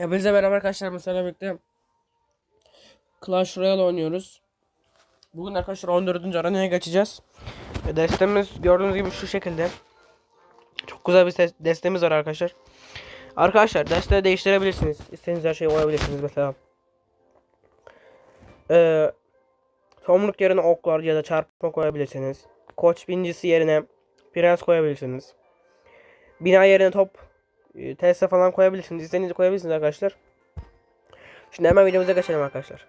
Hepinize merhaba arkadaşlar. Mesela birlikte Clash Royale oynuyoruz. Bugün arkadaşlar 14. aranaya geçeceğiz. Destemiz gördüğünüz gibi şu şekilde. Çok güzel bir destemiz var arkadaşlar. Arkadaşlar desteği değiştirebilirsiniz. İstediğiniz her şeyi koyabilirsiniz mesela. Ee, tomruk yerine oklar ya da çarpma koyabilirsiniz. Koç bincisi yerine prens koyabilirsiniz. Bina yerine top e, Tesla falan koyabilirsiniz. İstediğinizi koyabilirsiniz arkadaşlar. Şimdi hemen videomuza geçelim arkadaşlar.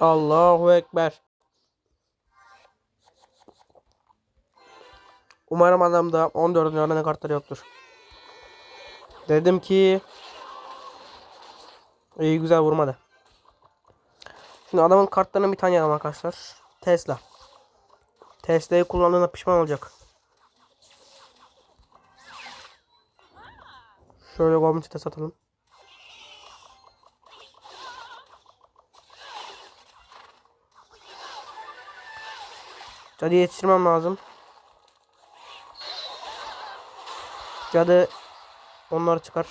Allahu Ekber. Umarım adamda 14 oranı kartları yoktur. Dedim ki iyi güzel vurmadı. Şimdi adamın kartlarını bir tanıyalım arkadaşlar. Tesla. Tesla'yı kullandığına pişman olacak. Şöyle Goblin de satalım. Cadı yetiştirmem lazım. Cadı onları çıkar.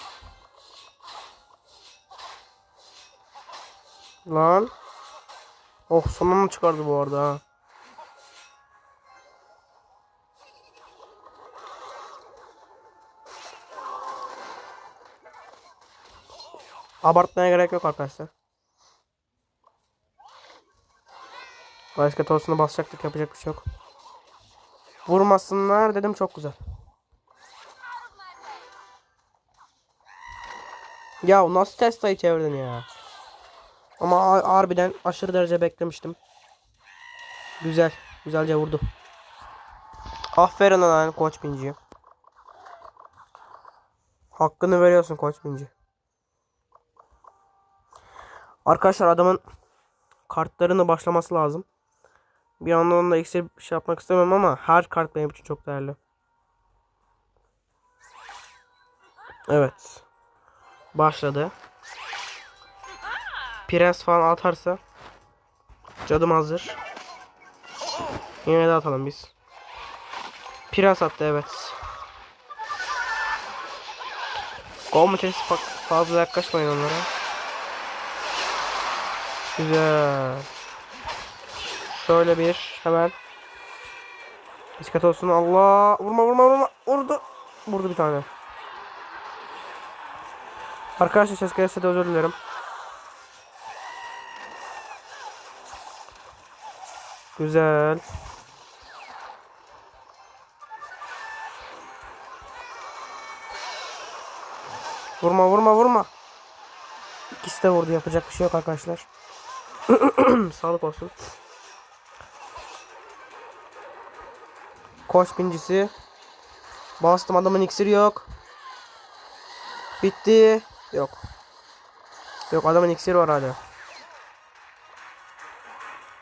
Lan. Oh sonunu çıkardı bu arada ha. Abartmaya gerek yok arkadaşlar. Başka tosunu basacaktık yapacak bir şey yok. Vurmasınlar dedim çok güzel. Ya nasıl Tesla'yı çevirdin ya? Ama har- harbiden aşırı derece beklemiştim. Güzel. Güzelce vurdu. Aferin lan Koç Binci. Hakkını veriyorsun Koç Binci. Arkadaşlar adamın kartlarını başlaması lazım. Bir anda onunla iksir bir şey yapmak istemem ama her kart benim için çok değerli. Evet. Başladı. Prens falan atarsa cadım hazır. Yine de atalım biz. Prens attı evet. Gomutes fazla yaklaşmayın onlara. Güzel. Şöyle bir hemen. Dikkat olsun Allah. Vurma vurma vurma. Vurdu. Vurdu bir tane. Arkadaşlar ses gelirse de özür dilerim. Güzel. Vurma vurma vurma. İkisi de vurdu yapacak bir şey yok arkadaşlar. Sağlık olsun. Koç bincisi. Bastım adamın iksiri yok. Bitti. Yok. Yok adamın iksiri var hala.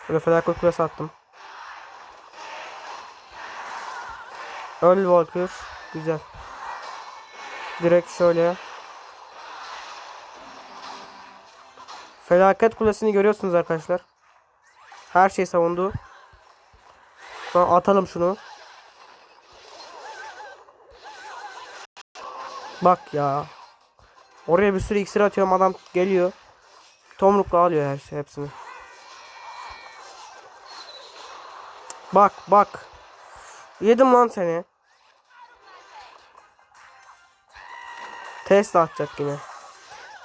Böyle felaket kulesi attım. Öl Walker. Güzel. Direkt şöyle. Felaket kulesini görüyorsunuz arkadaşlar. Her şey savundu. Şu atalım şunu. Bak ya. Oraya bir sürü iksir atıyorum adam geliyor. Tomrukla alıyor her şey hepsini. Bak bak. Yedim lan seni. Tesla atacak yine.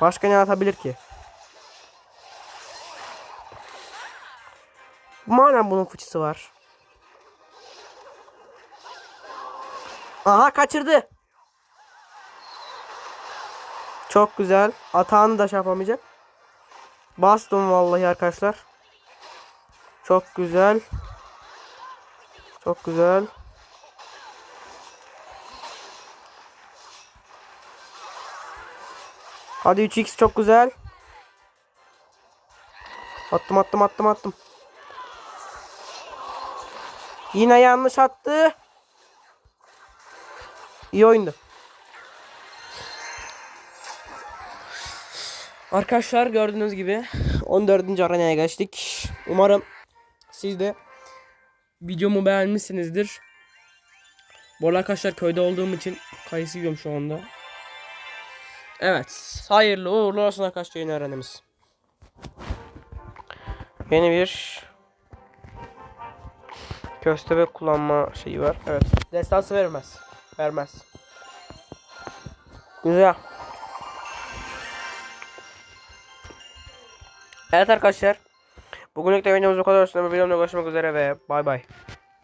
Başka ne atabilir ki? Madem bunun fıçısı var. Aha kaçırdı. Çok güzel. Atağını da şey yapamayacak. Bastım vallahi arkadaşlar. Çok güzel. Çok güzel. Hadi 3x çok güzel. Attım attım attım attım. Yine yanlış attı. İyi oyundu. Arkadaşlar gördüğünüz gibi 14. arenaya geçtik. Umarım siz de videomu beğenmişsinizdir. Bu arkadaşlar köyde olduğum için kayısı yiyorum şu anda. Evet. Hayırlı uğurlu olsun arkadaşlar yeni öğrenimiz. Yeni bir köstebek kullanma şeyi var. Evet. Destansı vermez. Vermez. Güzel. Evet arkadaşlar. Bugünlük de videomuz bu kadar olsun. Videomda görüşmek üzere ve bay bay.